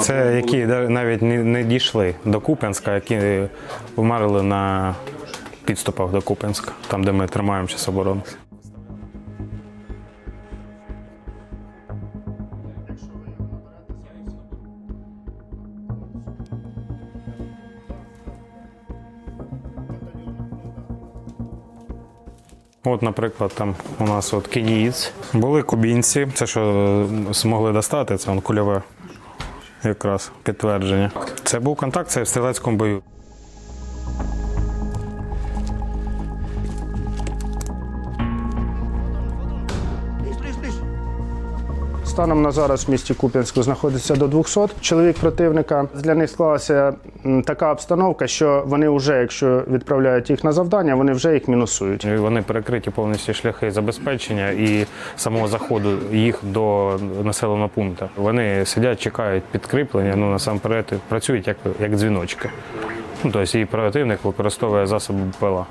Це які навіть не, не дійшли до Куп'янська, які вмерли на підступах до Куп'янська, там, де ми тримаємо час оборону. От, наприклад, там у нас от київець. Були кубінці. Це що змогли достати, це он кульове якраз підтвердження. Це був контакт, це в стрілецькому бою. Станом на зараз в місті Куп'янську знаходиться до 200 чоловік противника. Для них склалася така обстановка, що вони вже, якщо відправляють їх на завдання, вони вже їх мінусують. Вони перекриті повністю шляхи забезпечення і самого заходу їх до населеного пункту. Вони сидять, чекають підкріплення. Ну насамперед працюють як, як дзвіночки. Ну, тобто і противник використовує засоби ПЛА.